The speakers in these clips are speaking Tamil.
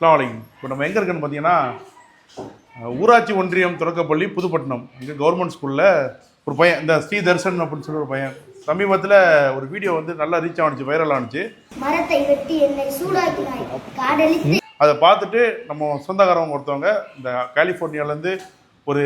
அஸ்ஸலாமு இப்போ நம்ம எங்கே இருக்குன்னு பார்த்தீங்கன்னா ஊராட்சி ஒன்றியம் தொடக்கப்பள்ளி புதுப்பட்டினம். இங்கே கவர்மெண்ட் ஸ்கூலில் ஒரு பையன் இந்த ஸ்ரீ தர்ஷன் அப்படின்னு சொல்லி ஒரு பையன். சமீபத்தில் ஒரு வீடியோ வந்து நல்லா ரீச் ஆனிச்சு வைரல் ஆனிச்சு. அதை பார்த்துட்டு நம்ம சொந்தக்காரவங்க ஒருத்தவங்க இந்த கலிஃபோர்னியாலேருந்து ஒரு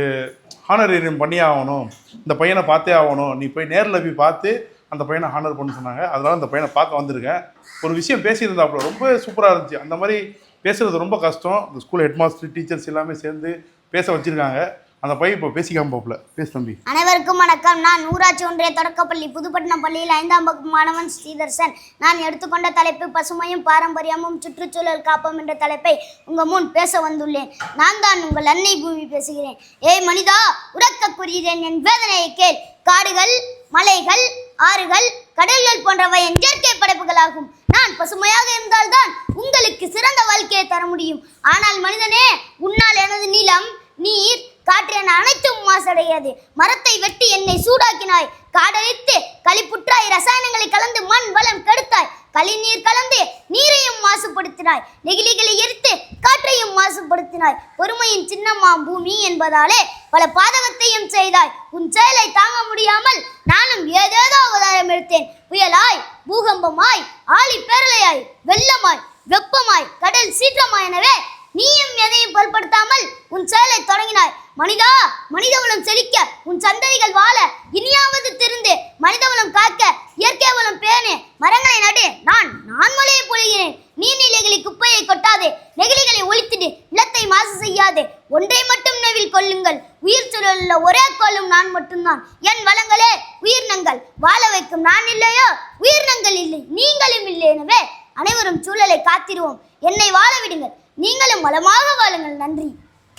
ஹானரேரியம் பண்ணியே ஆகணும். இந்த பையனை பார்த்தே ஆகணும். நீ போய் நேரில் போய் பார்த்து அந்த பையனை ஹானர் பண்ண சொன்னாங்க. அதனால அந்த பையனை பார்க்க வந்திருக்கேன். ஒரு விஷயம் பேசியிருந்தாப்புல ரொம்ப சூப்பராக இருந்துச்சு. அந்த மாதிரி பேசுகிறது ரொம்ப கஷ்டம். இந்த ஸ்கூல் ஹெட் மாஸ்டர் டீச்சர்ஸ் எல்லாமே சேர்ந்து பேச வச்சுருக்காங்க. அந்த பையன் இப்போ பேசிக்காம போகல. பேசு தம்பி. அனைவருக்கும் வணக்கம். நான் ஊராட்சி ஒன்றிய தொடக்கப்பள்ளி புதுப்பட்டினம் பள்ளியில் ஐந்தாம் வகுப்பு மாணவன் ஸ்ரீதர்சன். நான் எடுத்துக்கொண்ட தலைப்பு பசுமையும் பாரம்பரியமும் சுற்றுச்சூழல் காப்போம் என்ற தலைப்பை உங்கள் முன் பேச வந்துள்ளேன். நான் தான் உங்கள் அன்னை பூமி பேசுகிறேன். ஏய் மனிதா உறக்க கூறுகிறேன் என் வேதனையை கேள். காடுகள் மலைகள் ஆறுகள் கடல்கள் போன்றவை என் இயற்கை படைப்புகளாகும். நான் பசுமையாக இருந்தால்தான் உங்களுக்கு சிறந்த வாழ்க்கையை தர முடியும். ஆனால் மனிதனே உன்னால் எனது நிலம் நீர் காற்று என அனைத்தும் மாசடையாது. மரத்தை வெட்டி என்னை சூடாக்கினாய். காடழித்து களிப்புற்றாய். ரசாயனங்களை கலந்து மண் வளம் கெடுத்தாய். களிநீர் கலந்து நீரையும் மாசுபடுத்தினாய். நெகிழிகளை எரித்து காற்றையும் மாசுபடுத்தினாய். பொறுமையின் சின்னமாம் பூமி என்பதாலே பல பாதகத்தையும் செய்தாய். உன் செயலை தாங்க முடியாமல் நானும் ஏதேதோ அவதாரம் எடுத்தேன். புயலாய் பூகம்பமாய் ஆளி பேரலையாய் வெள்ளமாய் வெப்பமாய் கடல் சீற்றமாய் எனவே நீயும் எதையும் பொருட்படுத்தாமல் உன் செயலை தொடங்கினாய். மனிதா மனிதவளம் செழிக்க உன் சந்ததிகள் வாழ இனியாவது திருந்து மனிதவளம் காக்க இயற்கை வளம் பேணு. மரங்களை நடு நான் நான் மழையை பொழிகிறேன். நீர்நிலைகளை குப்பையை கொட்டாதே நெகிழிகளை ஒழித்திடு நிலத்தை மாசு செய்யாதே. ஒன்றை மட்டும் நினைவில் கொள்ளுங்கள் உயிர் சூழலுள்ள ஒரே கொள்ளும் நான் மட்டும்தான். என் வளங்களே உயிரினங்கள் வாழ வைக்கும் நான் இல்லையோ? உயிரினங்கள் இல்லை. நீங்களும் இல்லை எனவே அனைவரும் சூழலை காத்திடுவோம் என்னை வாழ விடுங்கள். நீங்களும் வளமாக வாழுங்கள். நன்றி.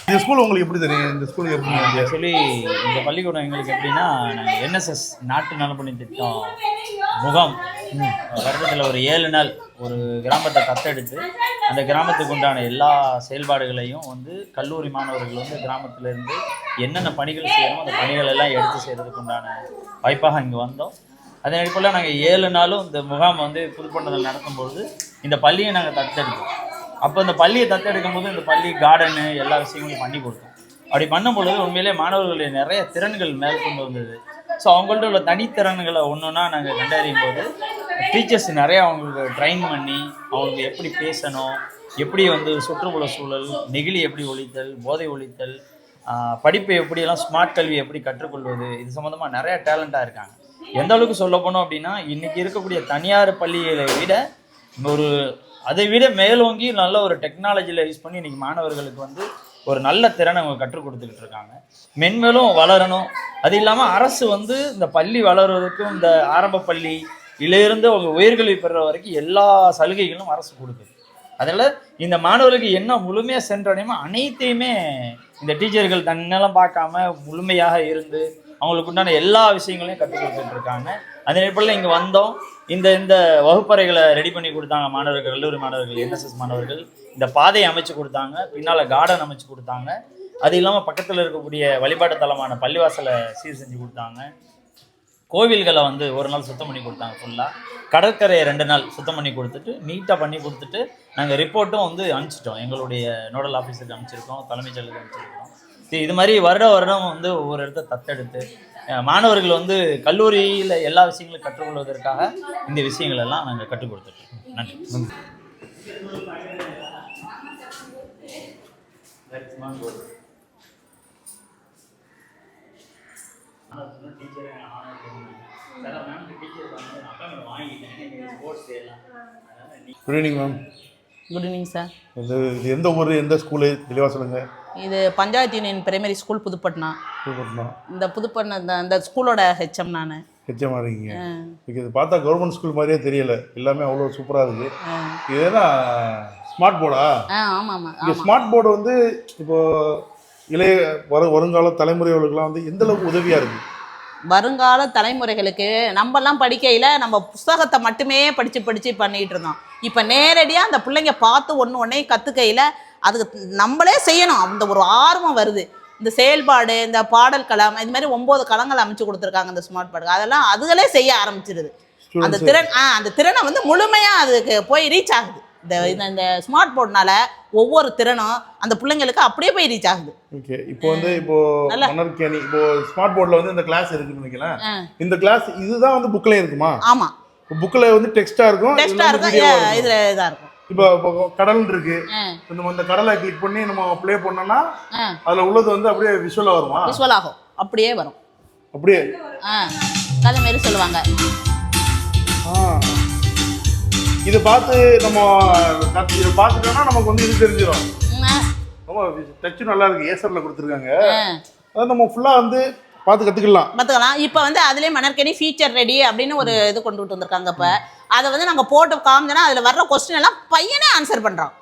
இந்த ஸ்கூல் உங்களுக்கு எப்படி தெரியும்? இந்த ஸ்கூலுக்கு எப்படி? ஆக்சுவலி இந்த பள்ளிக்கூடம் எங்களுக்கு எப்படின்னா நாங்கள் என்எஸ்எஸ் நாட்டு நலப்பணி திட்டம் முகாம். வருடத்தில் ஒரு ஏழு நாள் ஒரு கிராமத்தை தத்தெடுத்து அந்த கிராமத்துக்கு உண்டான எல்லா செயல்பாடுகளையும் வந்து கல்லூரி மாணவர்கள் வந்து கிராமத்துல இருந்து என்னென்ன பணிகள் செய்யணுமோ அந்த பணிகள் எல்லாம் எடுத்து செய்கிறதுக்கு உண்டான வாய்ப்பாக இங்கே வந்தோம். அதன் அடிப்படையில் நாங்கள் ஏழு நாளும் இந்த முகாம் வந்து புதுப்பட்டதில் நடக்கும்பொழுது இந்த பள்ளியை நாங்கள் தத்தெடுத்தோம். அப்போ இந்த பள்ளியை தத்தெடுக்கும் போது இந்த பள்ளி கார்டனு எல்லா விஷயங்களையும் பண்ணி கொடுத்தோம். அப்படி பண்ணும் பொழுது உண்மையிலே மாணவர்களுடைய நிறைய திறன்கள் மேற்கொண்டு வந்தது. ஸோ அவங்கள்ட்ட உள்ள தனித்திறன்களை ஒன்று ஒன்றா நாங்கள் கண்டறியும் போது டீச்சர்ஸ் நிறைய அவங்களுக்கு ட்ரைன் பண்ணி அவங்களுக்கு எப்படி பேசணும் எப்படி வந்து சுற்றுப்புற சூழல் நெகிழி எப்படி ஒழித்தல் போதை ஒழித்தல் படிப்பை எப்படியெல்லாம் ஸ்மார்ட் கல்வி எப்படி கற்றுக்கொள்வது இது சம்மந்தமாக நிறையா டேலண்ட்டாக இருக்காங்க. எந்த அளவுக்கு சொல்ல போனோம் அப்படின்னா இன்றைக்கி இருக்கக்கூடிய தனியார் பள்ளிகளை விட ஒரு அதை விட மேலோங்கி நல்ல ஒரு டெக்னாலஜியில் யூஸ் பண்ணி இன்னைக்கு மாணவர்களுக்கு வந்து ஒரு நல்ல திறனை அவங்க கற்றுக் கொடுத்துக்கிட்டு இருக்காங்க. மென்மேலும் வளரணும். அது இல்லாமல் அரசு வந்து இந்த பள்ளி வளர்வதற்கும் இந்த ஆரம்ப பள்ளி இருந்து அவங்க உயர்கல்வி பெறுற வரைக்கும் எல்லா சலுகைகளும் அரசு கொடுக்குது. அதில் இந்த மாணவர்களுக்கு என்ன முழுமையாக சென்றடையுமோ அனைத்தையுமே இந்த டீச்சர்கள் தன்னெல்லாம் பார்க்காம முழுமையாக இருந்து அவங்களுக்கு உண்டான எல்லா விஷயங்களையும் கற்றுக் கொடுத்துட்டு இருக்காங்க அதே நேரத்தில் இங்கே வந்தோம். இந்த இந்த வகுப்பறைகளை ரெடி பண்ணி கொடுத்தாங்க மாணவர்கள் கல்லூரி மாணவர்கள் என்எஸ்எஸ் மாணவர்கள். இந்த பாதையை அமைச்சு கொடுத்தாங்க. பின்னால் கார்டன் அமைச்சு கொடுத்தாங்க. அது இல்லாமல் பக்கத்தில் இருக்கக்கூடிய வழிபாட்டு தலமான பள்ளிவாசலை சீர் செஞ்சு கொடுத்தாங்க. கோவில்களை வந்து ஒரு நாள் சுத்தம் பண்ணி கொடுத்தாங்க ஃபுல்லாக கடற்கரையை ரெண்டு நாள் சுத்தம் பண்ணி கொடுத்துட்டு நீட்டாக பண்ணி கொடுத்துட்டு நாங்கள் ரிப்போர்ட்டும் வந்து அனுப்பிச்சிட்டோம். எங்களுடைய நோடல் ஆஃபீஸருக்கு அனுப்பிச்சிருக்கோம். தலைமைச் செயலருக்கு அனுப்பிச்சிருக்கோம். இது இது மாதிரி வருட வருடம் வந்து ஒவ்வொரு இடத்த தத்தெடுத்து மாணவர்கள் வந்து கல்லூரியில் எல்லா விஷயங்களும் கற்றுக்கொள்வதற்காக இந்த விஷயங்கள் எல்லாம் நாங்கள் கற்றுக் கொடுத்துட்ருக்கோம் நன்றி. Good evening ma'am good evening sir எந்த ஊர் எந்த ஸ்கூலு தெளிவாக சொல்லுங்க. இது panchayat union primary school Pudupattinam. Pudupattinam. இந்த புதுப்பட்டினம் இந்த இந்த ஸ்கூலோட ஹெச்எம் நான். ஹெச்எம்மாக இருக்கீங்க எனக்கு இது பார்த்தா கவர்மெண்ட் ஸ்கூல் மாதிரியே தெரியல. எல்லாமே அவ்வளோ சூப்பராக இருக்குது இது என்ன ஸ்மார்ட் போர்டா ஆ ஆமாம் ஆமாம் இந்த ஸ்மார்ட் போர்டு வந்து இப்போ இளைய வர வருங்கால தலைமுறைகளுக்கெல்லாம் வந்து எந்த அளவுக்கு உதவியாக இருக்குது வருங்கால தலைமுறைகளுக்கு நம்மலாம் படிக்கையில் நம்ம புஸ்தகத்தை மட்டுமே படித்து படித்து பண்ணிகிட்டு இருந்தோம். இப்போ நேரடியாக அந்த பிள்ளைங்க பார்த்து ஒன்று ஒன்றே கற்றுக்கையில் அதுக்கு நம்மளே செய்யணும். அந்த ஒரு ஆர்வம் வருது. இந்த செயல்பாடு இந்த பாடல் களம் இது மாதிரி ஒம்பது களங்கள் அமைச்சு கொடுத்துருக்காங்க இந்த ஸ்மார்ட் போர்டுக்கு அதெல்லாம் அதுகளே செய்ய ஆரம்பிச்சிருது. அந்த திறன் ஆ அந்த திறனை வந்து முழுமையாக அதுக்கு போய் ரீச் ஆகுது. இந்த இந்த- ஸ்மார்ட் போர்ட்னால ஒவ்வொரு திறனும் அந்த பிள்ளைங்களுக்கு அப்படியே போய் ரீச் ஆகுது. ஓகே இப்போ வந்து இப்போ மணற்கேணி இப்போ ஸ்மார்ட் போர்டில் வந்து இந்த கிளாஸ் இருக்குன்னு நினைக்கிறேன். இந்த கிளாஸ் இதுதான் வந்து புக்கில் இருக்குமா? ஆமா. புக்கில் வந்து டெக்ஸ்டா இருக்கும் ஏ, இருக்கும். இதுல இதா இருக்கும். இப்போ கடல் இருக்கு நம்ம இந்த கடலை கிளிக் பண்ணி நம்ம ப்ளே பண்ணோம்னா. அதுல உள்ளது வந்து அப்படியே விஷுவலா வருமா? விஷுவல் ஆகும். அப்படியே வரும். அப்படியே. கதை மாரி சொல்லுவாங்க. இதை பார்த்து நம்ம இதை பார்த்துட்டோம்னா நமக்கு வந்து இது தெரிஞ்சிடும் ரொம்ப டச்சு நல்லா இருக்கு. ஏசர்ல கொடுத்துருக்காங்க. ஆ. அதை நம்ம ஃபுல்லா வந்து பார்த்து கத்துக்கலாம். பார்த்துக்கலாம் இப்போ வந்து அதுலேயே மணற்கேணி ஃபீச்சர் ரெடி அப்படின்னு ஒரு இது கொண்டு வந்திருக்காங்க இப்போ. அதை வந்து நாங்கள் போட்டு காமிச்சோன்னா அதில் வர்ற கொஸ்டின் எல்லாம் பையனே ஆன்சர் பண்ணுறான்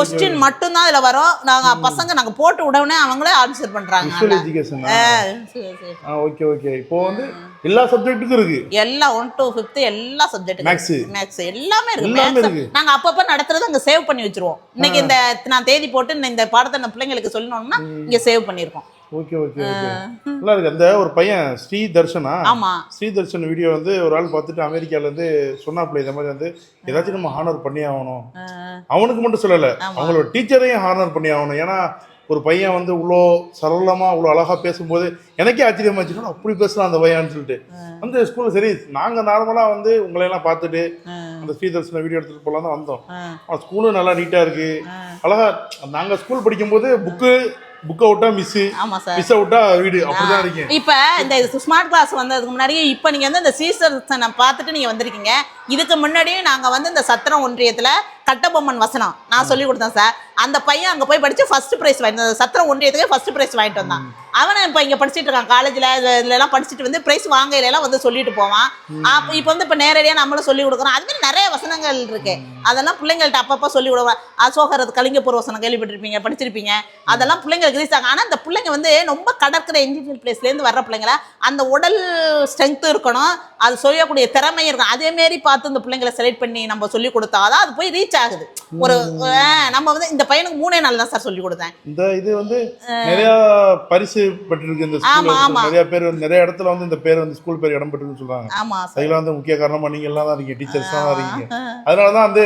கொஸ்டின் மட்டும்தான் அதில் வரும். நாங்கள் பசங்க நாங்கள் போட்டு உடனே அவங்களே ஆன்சர் எஜுகேஷன் ஆ? ஓகே ஓகே இப்போ வந்து எல்லா சப்ஜெக்ட்டுக்கும் இருக்கு. எல்லாம் ஒன் டு ஃபிஃப்த் எல்லா சப்ஜெக்ட் Maths. மேக்ஸ் எல்லாமே இருக்கு. நாங்க அப்பப்ப நடத்துறது அங்க சேவ் பண்ணி வச்சிருவோம். இன்னைக்கு இந்த நான் தேதி போட்டு இந்த- இந்த பாடத்தை நம்ம பிள்ளைங்களுக்கு சொல்லணும்னா இங்க சேவ் பண்ணிருக்கோம். Okay okay okay. நல்லா இருக்கு. அந்த ஒரு பையன் ஸ்ரீ தர்ஷனா ஆமா. ஸ்ரீ தர்ஷன் வீடியோ வந்து ஒரு ஆள் பார்த்துட்டு அமெரிக்கால இருந்து சொன்னாப்ல இந்த மாதிரி வந்து ஏதாச்சும் நம்ம ஹானர் பண்ணி ஆகணும். அவனுக்கு மட்டும் சொல்லல. அவங்களோட டீச்சரையும் ஹானர் பண்ணி ஆகணும். ஏன்னா ஒரு பையன் வந்து இவ்வளோ சரளமா இவ்வளோ அழகா பேசும்போது எனக்கே ஆச்சரியமாச்சு "என்னடா அப்படி பேசலாம் அந்த பையன்னு சொல்லிட்டு. வந்து ஸ்கூல்ல சரி நாங்க நார்மலா வந்து உங்களை எல்லாம் பார்த்துட்டு அந்த ஸ்ரீதர்ஷன வீடியோ எடுத்துட்டு போலாம் தான் வந்தோம் ஸ்கூலும் நல்லா நீட்டா இருக்கு. அழகா நாங்க ஸ்கூல் படிக்கும்போது புக்கு புக் அவுட்டா மிஸ் ஆமா சார் மிஸ் அவுட்டா வீடு. அப்படிதான் இருக்கேன். இப்ப இந்த ஸ்மார்ட் கிளாஸ் வந்ததுக்கு முன்னாடியே இப்ப நீங்க வந்து இந்த சீசனை பார்த்துட்டு நீங்க வந்திருக்கீங்க. இதுக்கு முன்னாடியே நாங்க வந்து இந்த சத்திரம் ஒன்றியத்துல கட்டபொம்மன் வசனம். நான் சொல்லி கொடுத்தேன் சார். அந்த பையன் அங்க போய் படிச்சு ஃபர்ஸ்ட் பிரைஸ் வாங்கி அந்த சத்திரம் ஒன்றியத்துக்கு ஃபர்ஸ்ட் பிரைஸ் வாங்கிட்டு வந்தான். அவனை இப்ப இங்க படிச்சிட்டு இருக்கான். காலேஜ்ல இதுல எல்லாம் படிச்சுட்டு வந்து பிரைஸ் வாங்கையில எல்லாம் வந்து சொல்லிட்டு போவான். அப்ப இப்ப வந்து இப்ப நேரடியா நம்மளும் சொல்லி கொடுக்குறோம். அது மாதிரி நிறைய வசனங்கள் இருக்கு. அதெல்லாம் பிள்ளைங்கள்ட்ட அப்பப்போ சொல்லி விடுவேன் அசோகரது கலிங்கப்பூர் வசனம் கேள்விப்பட்டிருப்பீங்க படிச்சிருப்பீங்க. அதெல்லாம் பிள்ளைங்களுக்கு ரீச் ஆகும். ஆனால் இந்த பிள்ளைங்க வந்து ரொம்ப கடற்கரை இன்ஜினியர் பிளேஸ்லேருந்து வர்ற பிள்ளைங்கள அந்த உடல் ஸ்ட்ரென்த் இருக்கணும். அது சொல்லக்கூடிய திறமை இருக்கணும். அதே மாரி பார்த்து இந்த பிள்ளைங்களை செலக்ட் பண்ணி நம்ம சொல்லி கொடுத்தாதான் அது போய் ரீச் ஆகுது. ஒரு நம்ம வந்து இந்த பையனுக்கு மூணே நாள் தான் சார் சொல்லி கொடுத்தேன். இந்த இது வந்து நிறைய பரிசு பெற்றிருக்கு இந்த ஸ்கூல். நிறைய பேர் நிறைய இடத்துல வந்து இந்த பேர் வந்து ஸ்கூல் பேர் இடம் பெற்றிருக்குன்னு சொல்றாங்க. ஆமா அதுல வந்து முக்கிய காரணமா நீங்க எல்லாம் தான் இருக்கீங்க டீச்சர்ஸ் தான் இருக்கீங்க. அதனாலதான் வந்து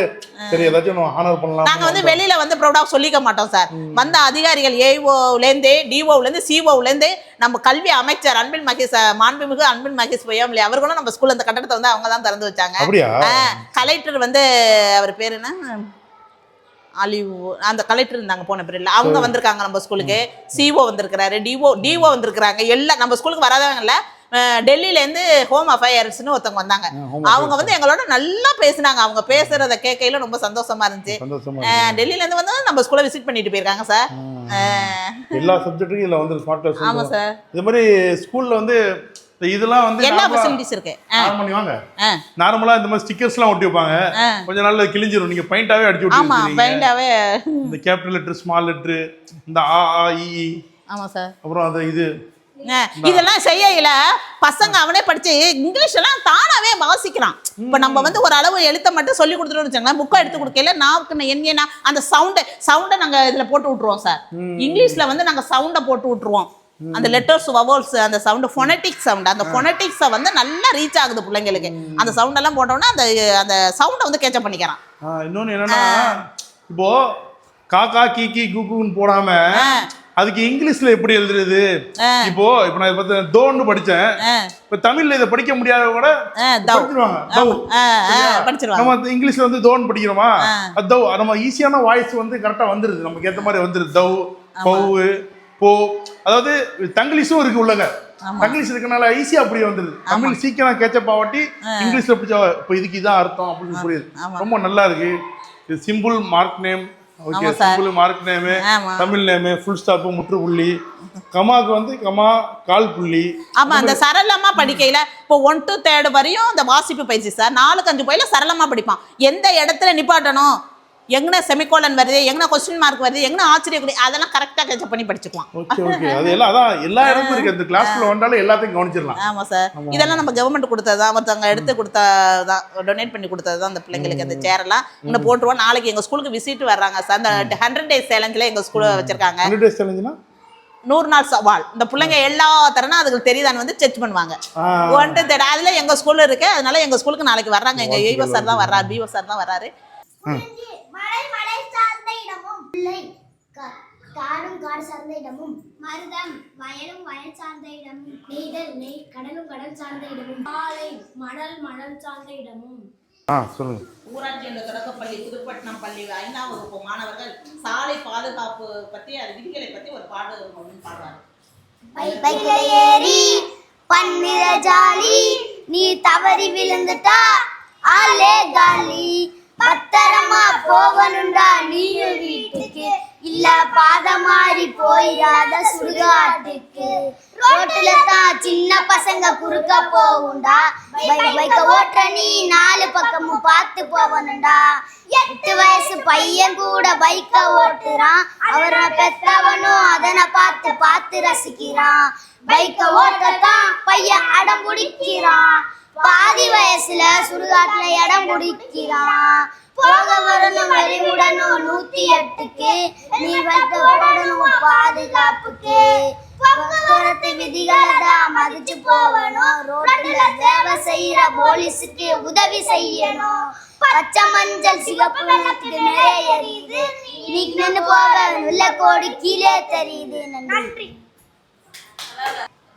சரி ஏதாச்சும் நம்ம ஹானர் பண்ணலாம் நாங்க வந்து வெளியில வந்து ப்ரௌடாக சொல்லிக்க மாட்டோம் சார். வந்த அதிகாரிகள் ஏஓலேருந்தே டிஓலேருந்து சிஓலேருந்து நம்ம கல்வி அமைச்சர் அன்பில் மகேஷ் மாண்புமிகு அன்பில் மகேஷ் பொய்யாமலே அவர்களும் நம்ம ஸ்கூல் அந்த கட்டடத்தை வந்து அவங்க தான் திறந்து வச்சாங்க. கலெக்டர் வந்து அவர் பேர் என்ன? அலிவு அந்த கலெக்டர் இருந்தாங்க போன பீரியட்ல அவங்க வந்திருக்காங்க நம்ம ஸ்கூலுக்கு சிஓ வந்திருக்கிறாரு டிஓ டிஓ வந்திருக்கிறாங்க. எல்லாம் நம்ம ஸ்கூலுக்கு வராதவங்க இல்ல. அஹ் டெல்லியில இருந்து ஹோம் அஃபேர்ஸ்னு ஒருத்தவங்க வந்தாங்க. அவங்க வந்து எங்களோட நல்லா பேசுனாங்க. அவங்க பேசுறத கேட்கையில ரொம்ப சந்தோஷமா இருந்துச்சு. சந்தோஷமா அஹ் இருக்கு. டெல்லியில இருந்து வந்து நம்ம ஸ்கூலை விசிட் பண்ணிட்டு போயிருக்காங்க சார் எல்லா சப்ஜெக்ட்டுக்கும் இதுல வந்து ஸ்மார்ட் கிளாஸ் ஆமா சார் இது மாதிரி ஸ்கூல்ல வந்து இதெல்லாம் வந்து எல்லா ஃபெசிலிட்டிஸ் இருக்கு. அஹ் நார்மலி இந்த மாதிரி ஸ்டிக்கர்ஸ் எல்லாம் ஒட்டி வைப்பாங்க. கொஞ்ச நாள்ல கிழிஞ்சிரும். நீங்க பெயிண்டாவே அடிச்சு விட்டு ஆமா. பைண்டாவே இந்த கேபிட்டல் லெட்டர் ஸ்மால் லெட்டர் இந்த ஆ ஆ இ ஆமா சார் அப்புறம் அந்த இது இதெல்லாம் செய்யல பசங்க அவனே படிச்சு இங்கிலீஷ் எல்லாம் தானாவே வாசிக்கிறான். இப்ப நம்ம வந்து ஒரு அளவு எழுத்த மட்டும் சொல்லி கொடுத்துட்டோம்னு வச்சுக்கோங்களேன் புக்கை எடுத்து கொடுக்கல நாவுக்கு என்ன அந்த சவுண்டை சவுண்டை நாங்க இதுல போட்டு விட்டுருவோம் சார். இங்கிலீஷ்ல வந்து நாங்க சவுண்டை போட்டு விட்டுருவோம். அந்த லெட்டர்ஸ் வவல்ஸ் அந்த சவுண்ட் ஃபொனட்டிக் சவுண்ட் அந்த ஃபொனட்டிக்ஸை வந்து நல்லா ரீச் ஆகுது பிள்ளைங்களுக்கு. அந்த சவுண்ட் எல்லாம் போட்டோம்னா அந்த அந்த சவுண்டை வந்து கேட்சப் பண்ணிக்கிறான். இன்னொன்னு என்னன்னா இப்போ காக்கா கீக்கி குக்குன்னு போடாம அதுக்கு இங்கிலீஷ்ல எப்படி எழுதுறது? இப்போ இப்போ நான் பத்தி தோன்னு படிச்சேன். இப்ப தமிழ்ல இதை படிக்க முடியாத கூட. படிச்சிருவாங்க. நம்ம இங்கிலீஷ்ல வந்து தோன் படிக்கிறோமா? தவ். நம்ம ஈஸியான வாய்ஸ் வந்து கரெக்டா வந்துருது. நமக்கு ஏத்த மாதிரி வந்துருது. தவ் பவு போ அதாவது தங்கிலீஷும் இருக்கு உள்ளங்க. தங்கிலீஷ் இருக்கனால ஈஸியா அப்படியே வந்துருது. தமிழ் சீக்கிரம் கேச்சப் ஆவாட்டி இங்கிலீஷ்ல பிடிச்சா இப்போ இதுக்கு இதான் அர்த்தம் அப்படின்னு புரியுது. ரொம்ப நல்லா இருக்கு. இது simple mark name. Okay. Simple mark name. Tamil name full stop முற்றுப்புள்ளி. கமாக்கு வந்து கமா கால் புள்ளி. ஆமா அந்த சரளமா படிக்கையில இப்போ ஒன் டு தேர்டு வரையும் அந்த வாசிப்பு பயிற்சி சார். நாலுக்கு அஞ்சு போயில சரளமா படிப்பான். எந்த இடத்துல நிப்பாட்டணும்? எங்கன செமிகோலன் வருது எங்கன கொஸ்டின் மார்க் வருது எங்கன ஆச்சரியக்குறி அதெல்லாம் கரெக்டா கேட்சப் பண்ணி படிச்சுக்குவான். ஓகே ஓகே அது எல்லாம் அதான் எல்லா இடமும் இருக்கு. அந்த கிளாஸ்க்குள்ள வந்தாலும் எல்லாத்தையும் கவனிச்சிடலாம். ஆமா சார் இதெல்லாம் நம்ம கவர்மெண்ட் கொடுத்ததுதான். ஒருத்தவங்க எடுத்து கொடுத்ததான் டொனேட் பண்ணி கொடுத்தது தான் அந்த பிள்ளைங்களுக்கு அந்த சேர் எல்லாம். இங்க போட்டுருவோம். நாளைக்கு எங்க ஸ்கூலுக்கு விசிட் வர்றாங்க சார் அந்த ஹண்ட்ரட் டேஸ் சேலஞ்சில் எங்க ஸ்கூல்ல வச்சிருக்காங்க. ஹண்ட்ரட் டேஸ் சேலஞ்சுனா நூறு நாள் சவால். இந்த பிள்ளைங்க எல்லா தரனும் அதுக்கு தெரியுதான்னு வந்து செக் பண்ணுவாங்க. ஒன்று தேட அதுல எங்க ஸ்கூல்ல இருக்கு. அதனால எங்க ஸ்கூலுக்கு நாளைக்கு வர்றாங்க. எங்க ஈவோ சார் தான் வர்றாரு பிஓ சார் தான் வர்றாரு. மலை மலை சார்ந்த இடமும் கா- காடும் காடு சார்ந்த இடமும் மருதம் வயலும் வயல் சார்ந்த இடமும் நெய்தல் நெய் கடலும் கடல் சார்ந்த இடமும் பாலை மணல் மணல் சார்ந்த இடமும். ஆ ஊராட்சி என்ற தொடக்கப்பள்ளி புதுப்பட்டினம் பள்ளி ஐந்தாம் வகுப்பு மாணவர்கள் சாலை பாதுகாப்பு பற்றி அது விதிகளை பற்றி ஒரு பாடு ஒன்று ஏறி பன்னிற ஜாலி நீ தவறி விழுந்துட்டா ஆளே காலி. பத்திரமா போகணும்டா நீயும் வீட்டுக்கு. இல்ல பாத மாறி போயிடாத சுடுகாட்டுக்கு. ரோட்டுல தான் சின்ன பசங்க குறுக்க போகும்டா பைக்க ஓட்டுற நீ நாலு பக்கமும் பார்த்து போகணும்டா எட்டு வயசு பையன் கூட பைக்க ஓட்டுறான். அவரை பெத்தவனும் அதனை பார்த்து பார்த்து ரசிக்கிறான். பைக்க ஓட்டத்தான் பையன் அடம் பிடிக்கிறான். பாதி வயசுல சுடுகாட்டுல இடம் பிடிக்கிறான். போக வரணும் அறிவுடனும் நூத்தி எட்டுக்கு. நீ வைக்கப்படணும் பாதுகாப்புக்கு. போக்குவரத்து விதிகளை தான் மதிச்சு போகணும். ரோட்ல சேவை செய்யற போலீஸுக்கு உதவி செய்யணும். பச்சை மஞ்சள் சிகப்பு வெள்ளத்துக்கு நிறைய எரியுது. நீ நின்று போக உள்ள கோடி கீழே தெரியுது நன்றி.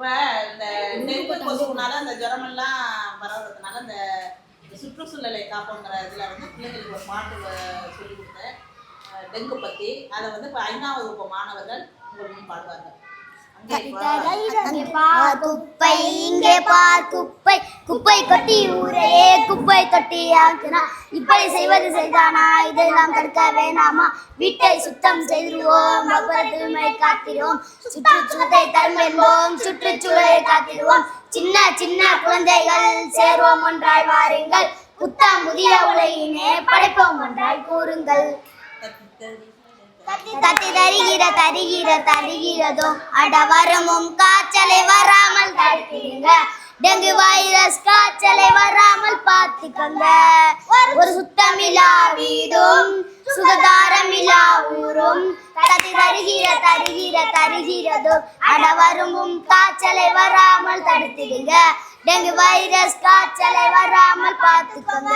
இப்போ இந்த டெங்கு கொசுனால அந்த ஜுரமெல்லாம் பரவுறதுனால இந்த சுற்றுச்சூழலை காப்போங்கிற இதில் வந்து பிள்ளைங்களுக்கு ஒரு பாட்டு சொல்லி கொடுத்தேன் டெங்கு பற்றி அதை வந்து இப்போ ஐந்தாவது வகுப்பு மாணவர்கள் உங்களுக்கு பாடுவாங்க. பார் குப்பை இங்கே பார் குப்பை. குப்பை கொட்டி ஊரையே குப்பை தொட்டி ஆக்குனா இப்படி செய்வது செய்தானா? இதெல்லாம் தடுக்க வேணாமா? வீட்டை சுத்தம் செய்திருவோம் தூய்மை காத்திடுவோம். சுற்றுச்சூழலை தரும் என்போம். சுற்றுச்சூழலை காத்திடுவோம். சின்ன சின்ன குழந்தைகள் சேர்வோம் ஒன்றாய் வாருங்கள். புத்தம் புதிய உலகினே படைப்போம் ஒன்றாய் கூறுங்கள். தத்தி தருகிற தருகிற தருகிறதோ அட வரமும் காய்ச்சலை வராமல் தடுக்கிறீங்க டெங்கு வைரஸ் காய்ச்சலை வராமல் பார்த்துக்கோங்க. ஒரு சுத்தமிலா வீடும் சுகாதாரமில்லா ஊரும். தத்தி தருகிற தருகிற தருகிறதோ அட வரமும் காய்ச்சலை வராமல் தடுத்துடுங்க. டெங்கு வைரஸ் காய்ச்சலை வராமல் பார்த்துக்கோங்க.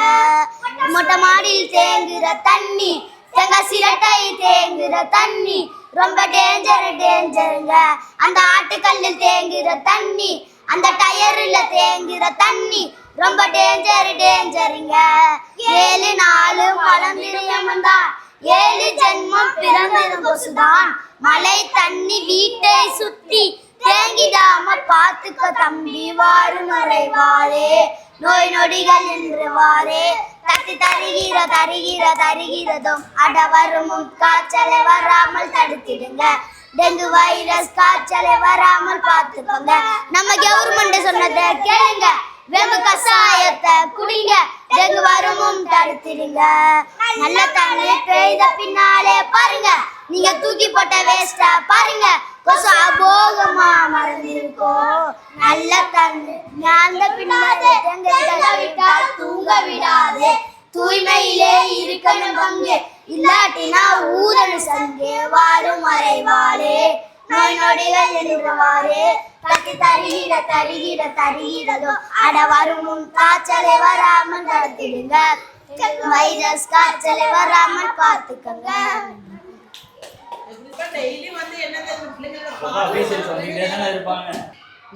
மொட்டை மாடியில் தேங்குற தண்ணி தேங்க சிரட்டை தேங்குற தண்ணி ரொம்ப டேஞ்சர் டேஞ்சருங்க அந்த ஆட்டுக்கல்லில் தேங்குற தண்ணி அந்த டயர்ல தேங்குற தண்ணி. ரொம்ப டேஞ்சர் டேஞ்சருங்க ஏழு நாலு மலம் வந்தா ஏழு ஜென்மம் பிறந்தது கொசுதான். மழை தண்ணி வீட்டை சுத்தி. தேங்கிடாம பாத்துக்க தம்பி வாரு மறைவாரே நோய் நொடிகள் என்று வாரே தட்டி தருகிற தருகிற தருகிறதும் அட வருமும் காய்ச்சலை வராமல் தடுத்திடுங்க. டெங்கு வைரஸ் காய்ச்சலை வராமல் பார்த்துக்கோங்க. நம்ம கவர்மெண்ட் சொன்னதை கேளுங்க. வேம்பு கசாயத்தை குடிங்க. டெங்கு வருமும் தடுத்திடுங்க. நல்ல தண்ணி பெய்த பின்னாலே பாருங்க. நீங்க தூக்கி போட்ட வேஸ்டா பாருங்க. கொசு அபோகமா மறந்திருக்கோம் நல்ல தண்ணி ஞான பின்னாலே தேங்க விட்டால் தூங்க விடாது. தூய்மையிலே இருக்கணும் பங்கு. இல்லாட்டினா ஊதல் சங்கே வாரும் மறைவாரே நோய் நொடிகள் எழுதுவாரே கத்தி தருகிற தருகிற தருகிறதோ அட வரும் காய்ச்சலை வராமல் தடுத்திடுங்க வைரஸ் காய்ச்சலை வராமல் பார்த்துக்கோங்க.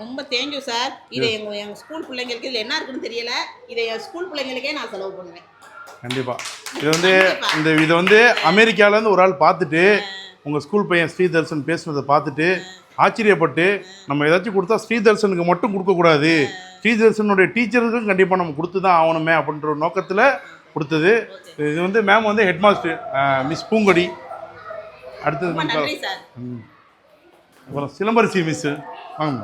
ரொம்ப தேங்க்யூ சார் இதை எங்கள் எங்கள் ஸ்கூல் பிள்ளைங்களுக்கு இதில் என்ன இருக்குன்னு தெரியல. இதை என் ஸ்கூல் பிள்ளைங்களுக்கே நான் செலவு பண்ணுவேன். கண்டிப்பாக இது வந்து இந்த இதை வந்து அமெரிக்காவிலேருந்து ஒரு ஆள் பார்த்துட்டு உங்கள் ஸ்கூல் பையன் ஸ்ரீதர்சன் பேசுனதை பார்த்துட்டு ஆச்சரியப்பட்டு நம்ம ஏதாச்சும் கொடுத்தா ஸ்ரீதர்சனுக்கு மட்டும் கொடுக்கக்கூடாது ஸ்ரீதர்சனுடைய டீச்சருக்கும் கண்டிப்பாக நம்ம கொடுத்து தான் ஆகணுமே அப்படின்ற ஒரு நோக்கத்தில் கொடுத்தது. இது வந்து மேம் வந்து ஹெட் மாஸ்டர் மிஸ் பூங்கொடி. அடுத்தது ம். அப்புறம் சிலம்பரசி மிஸ்ஸு வாங்க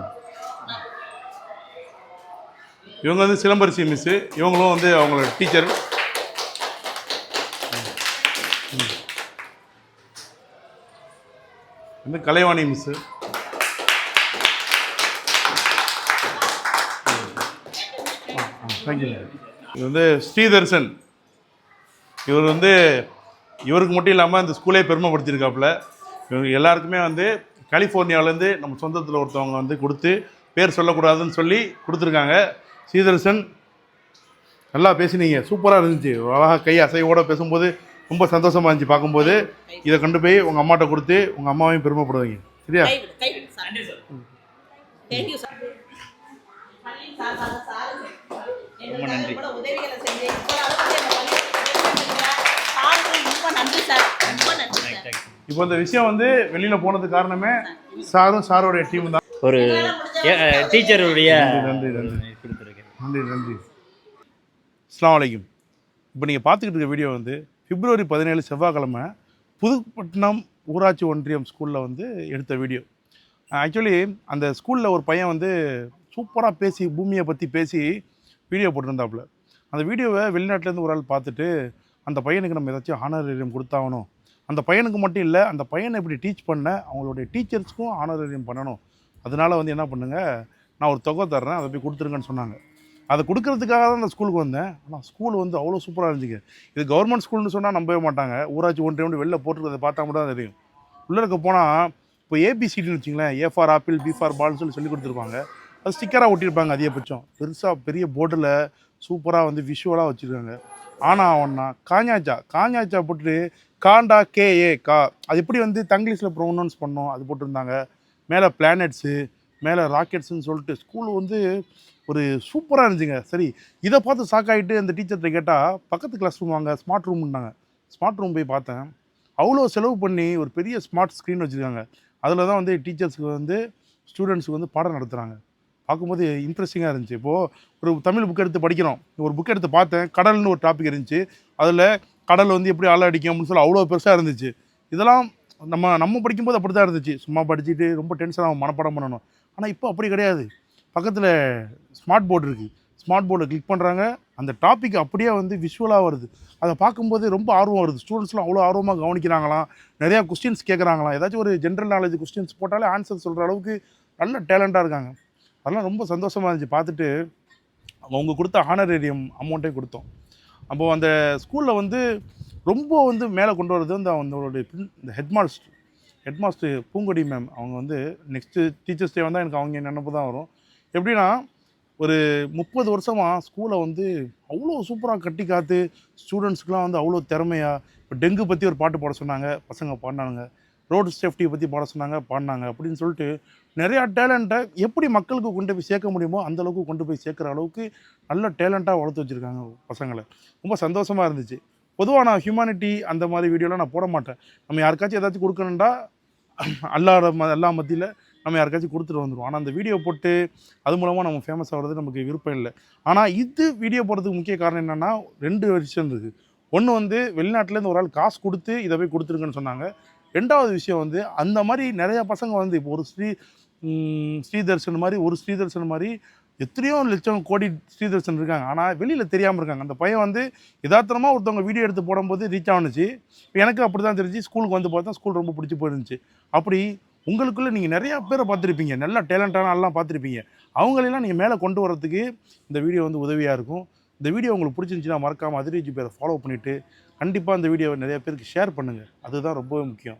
இவங்க வந்து சிலம்பரசி மிஸ்ஸு இவங்களும் வந்து அவங்களோட டீச்சர். வந்து கலைவாணி மிஸ்ஸு. தேங்க்யூ இது வந்து ஸ்ரீதர்சன். இவர் வந்து இவருக்கு மட்டும் இல்லாமல் இந்த ஸ்கூலே பெருமைப்படுத்தியிருக்காப்புல. இவங்க எல்லாருக்குமே வந்து கலிஃபோர்னியாவிலேருந்து நம்ம சொந்தத்தில் ஒருத்தவங்க வந்து கொடுத்து பேர் சொல்லக்கூடாதுன்னு சொல்லி கொடுத்துருக்காங்க. ஸ்ரீதர்சன் நல்லா பேசினீங்க. சூப்பராக இருந்துச்சு. அழகாக கை அசைவோட பேசும்போது ரொம்ப சந்தோஷமா இருந்துச்சு பார்க்கும்போது. இதை கொண்டு போய் உங்கள் அம்மாட்ட கொடுத்து உங்கள் அம்மாவையும் பெருமைப்படுவீங்க. சரியா? ரொம்ப நன்றி. இப்போ அளவுக்கு எங்க பள்ளிக்கூடத்துல சாருக்கு ரொம்ப நன்றி சார். ரொம்ப நன்றி சார். இப்போ இந்த விஷயம் வந்து வெளியில் போனதுக்கு காரணமே சாரும் சாரோடைய டீம் தான். ஒரு டீச்சருடைய நன்றி, நன்றி. நன்றி. நன்றி அஸ்ஸலாமு அலைக்கும். இப்போ நீங்கள் பார்த்துக்கிட்டு இருக்க வீடியோ வந்து பிப்ரவரி பதினேழு செவ்வாய்க்கிழமை புதுப்பட்டினம் ஊராட்சி ஒன்றியம் ஸ்கூலில் வந்து எடுத்த வீடியோ. ஆக்சுவலி அந்த ஸ்கூலில் ஒரு பையன் வந்து சூப்பராக பேசி பூமியை பற்றி பேசி வீடியோ போட்டிருந்தாப்புல. அந்த வீடியோவை வெளிநாட்டிலேருந்து ஒரு ஆள் பார்த்துட்டு அந்த பையனுக்கு நம்ம ஏதாச்சும் ஆனரேரியம் கொடுத்தாகணும். அந்த பையனுக்கு மட்டும் இல்லை அந்த பையனை இப்படி டீச் பண்ண அவங்களுடைய டீச்சர்ஸ்க்கும் ஆனரேரியம் பண்ணணும். அதனால வந்து என்ன பண்ணுங்கள் நான் ஒரு தொகை தர்றேன் அதை போய் கொடுத்துருங்கன்னு சொன்னாங்க. அதை கொடுக்கறதுக்காக தான் அந்த ஸ்கூலுக்கு வந்தேன். ஆனால் ஸ்கூல் வந்து அவ்வளோ சூப்பராக இருந்துச்சு. இது கவர்மெண்ட் ஸ்கூல்னு சொன்னால் நம்பவே மாட்டாங்க. ஊராட்சி ஒன்று வெளில போட்டுருக்கதை பார்த்தா மட்டும் தான் தெரியும். உள்ளே இருக்க போனால் இப்போ ஏபிசிடின்னு வச்சிங்களேன் A for apple B for பால்னு சொல்லி சொல்லி கொடுத்துருப்பாங்க. அது ஸ்டிக்கராக ஒட்டியிருப்பாங்க அதிகபட்சம். பெருசாக பெரிய போர்டில் சூப்பராக வந்து விஷுவலாக வச்சுருக்காங்க. ஆனால் அவன்னா காஞ்சாச்சா? காஞ்சாச்சா போட்டு காண்டா கே ஏ கா. அது எப்படி வந்து தங்கிலீஷில் ப்ரொனவுன்ஸ் பண்ணோம் அது போட்டிருந்தாங்க. மேலே பிளானட்ஸு மேலே ராக்கெட்ஸ்ன்னு சொல்லிட்டு ஸ்கூல் வந்து ஒரு சூப்பராக இருந்துச்சுங்க. சரி இதை பார்த்து சாக்காயிட்டு அந்த டீச்சர்கிட்ட கேட்டால் பக்கத்து கிளாஸ் ரூம் வாங்க ஸ்மார்ட் ரூம்னாங்க ஸ்மார்ட் ரூம் போய் பார்த்தேன். அவ்வளோ செலவு பண்ணி ஒரு பெரிய ஸ்மார்ட் ஸ்க்ரீன் வச்சுருக்காங்க. அதில் தான் வந்து டீச்சர்ஸுக்கு வந்து ஸ்டூடெண்ட்ஸுக்கு வந்து பாடம் நடத்துகிறாங்க பார்க்கும்போது இன்ட்ரெஸ்டிங்காக இருந்துச்சு. இப்போது ஒரு தமிழ் புக் எடுத்து படிக்கிறோம். ஒரு புக் எடுத்து பார்த்தேன். கடல்னு ஒரு டாபிக் இருந்துச்சு. அதில் கடல் வந்து எப்படி ஆள அடிக்கும் அப்படின்னு சொல்லி அவ்வளோ பெருசாக இருந்துச்சு. இதெல்லாம் நம்ம நம்ம படிக்கும்போது அப்படி தான் இருந்துச்சு. சும்மா படிச்சுட்டு ரொம்ப டென்ஷன் ஆகும் மனப்பாடம் பண்ணணும். ஆனால் இப்போ அப்படி கிடையாது. பக்கத்தில் ஸ்மார்ட் போர்டு இருக்குது ஸ்மார்ட் போர்டை கிளிக் பண்ணுறாங்க அந்த டாபிக் அப்படியே வந்து விஷுவலாக வருது. அதை பார்க்கும்போது ரொம்ப ஆர்வம் வருது. ஸ்டூடெண்ட்ஸ்லாம் அவ்வளோ ஆர்வமாக கவனிக்கிறாங்களாம். நிறையா கொஸ்டின்ஸ் கேட்குறாங்களாம் ஏதாச்சும் ஒரு ஜென்ரல் நாலேஜ் கொஸ்டின்ஸ் போட்டாலே ஆன்சர் சொல்கிற அளவுக்கு நல்ல டேலண்ட்டாக இருக்காங்க. அதெல்லாம் ரொம்ப சந்தோஷமாக இருந்துச்சு. பார்த்துட்டு அவங்க கொடுத்த ஹானரேரியம் அமௌண்ட்டையும் கொடுத்தோம். அப்போது அந்த ஸ்கூலில் வந்து ரொம்ப வந்து மேலே கொண்டு வர்றது வந்து அவங்களுடைய இந்த ஹெட் ஹெட்மாஸ்டர் பூங்கொடி மேம் அவங்க வந்து நெக்ஸ்ட்டு டீச்சர்ஸ் டே வந்தால் எனக்கு அவங்க நினப்பு தான் வரும். எப்படின்னா ஒரு முப்பது வருஷமாக ஸ்கூலை வந்து அவ்வளோ சூப்பராக கட்டி காத்து ஸ்டூடெண்ட்ஸ்க்குலாம் வந்து அவ்வளோ திறமையாக இப்போ டெங்கு பற்றி ஒரு பாட்டு பாட சொன்னாங்க பசங்க பாடினாங்க ரோடு சேஃப்டியை பற்றி பாட சொன்னாங்க பாடினாங்க அப்படின்னு சொல்லிட்டு நிறையா டேலண்ட்டை எப்படி மக்களுக்கு கொண்டு போய் சேர்க்க முடியுமோ அந்தளவுக்கு கொண்டு போய் சேர்க்குற அளவுக்கு நல்ல டேலண்ட்டாக வளர்த்து வச்சுருக்காங்க பசங்களை. ரொம்ப சந்தோஷமாக இருந்துச்சு. பொதுவாக நான் ஹியூமானிட்டி அந்த மாதிரி வீடியோலாம் நான் போட மாட்டேன். நம்ம யாருக்காச்சும் ஏதாச்சும் கொடுக்கணுண்டா அல்லாத ம எல்லா மத்தியில் நம்ம யாருக்காச்சும் கொடுத்துட்டு வந்துடுவோம் ஆனால் அந்த வீடியோ போட்டு அது மூலமாக நம்ம ஃபேமஸ் ஆகிறது நமக்கு விருப்பம் இல்லை. ஆனால் இது வீடியோ போடுறதுக்கு முக்கிய காரணம் என்னென்னா ரெண்டு விஷயம் இருக்குது ஒன்று வந்து வெளிநாட்டிலேருந்து ஒரு ஆள் காசு கொடுத்து இதை போய் கொடுத்துருங்கன்னு சொன்னாங்க. ரெண்டாவது விஷயம் வந்து அந்த மாதிரி நிறையா பசங்க வந்து இப்போ ஒரு ஸ்ரீ ஸ்ரீதர்ஷன் மாதிரி ஒரு ஸ்ரீதர்ஷன் மாதிரி எத்தனையோ லட்சம் கோடி ஸ்ரீதர்ஷன் இருக்காங்க. ஆனால் வெளியில் தெரியாமல் இருக்காங்க. அந்த பையன் வந்து யதார்த்தமாக ஒருத்தவங்க வீடியோ எடுத்து போடும்போது ரீச் ஆனுச்சு. இப்போ எனக்கு அப்படி தான் தெரிஞ்சு ஸ்கூலுக்கு வந்து பார்த்தா ஸ்கூல் ரொம்ப பிடிச்சி போயிருந்துச்சு. அப்படி உங்களுக்குள்ளே நீங்கள் நிறையா பேரை பார்த்துருப்பீங்க. நல்ல டேலண்டான ஆள்லாம் பார்த்துருப்பீங்க. அவங்களெல்லாம் நீங்கள் மேலே கொண்டு வரதுக்கு இந்த வீடியோ வந்து உதவியாக இருக்கும். இந்த வீடியோ உங்களுக்கு பிடிச்சிருந்துச்சுன்னா மறக்காமல் அதிரிஜி பேரை ஃபாலோ பண்ணிவிட்டு கண்டிப்பாக இந்த வீடியோவை நிறைய பேருக்கு ஷேர் பண்ணுங்கள் அதுதான் ரொம்பவே முக்கியம்.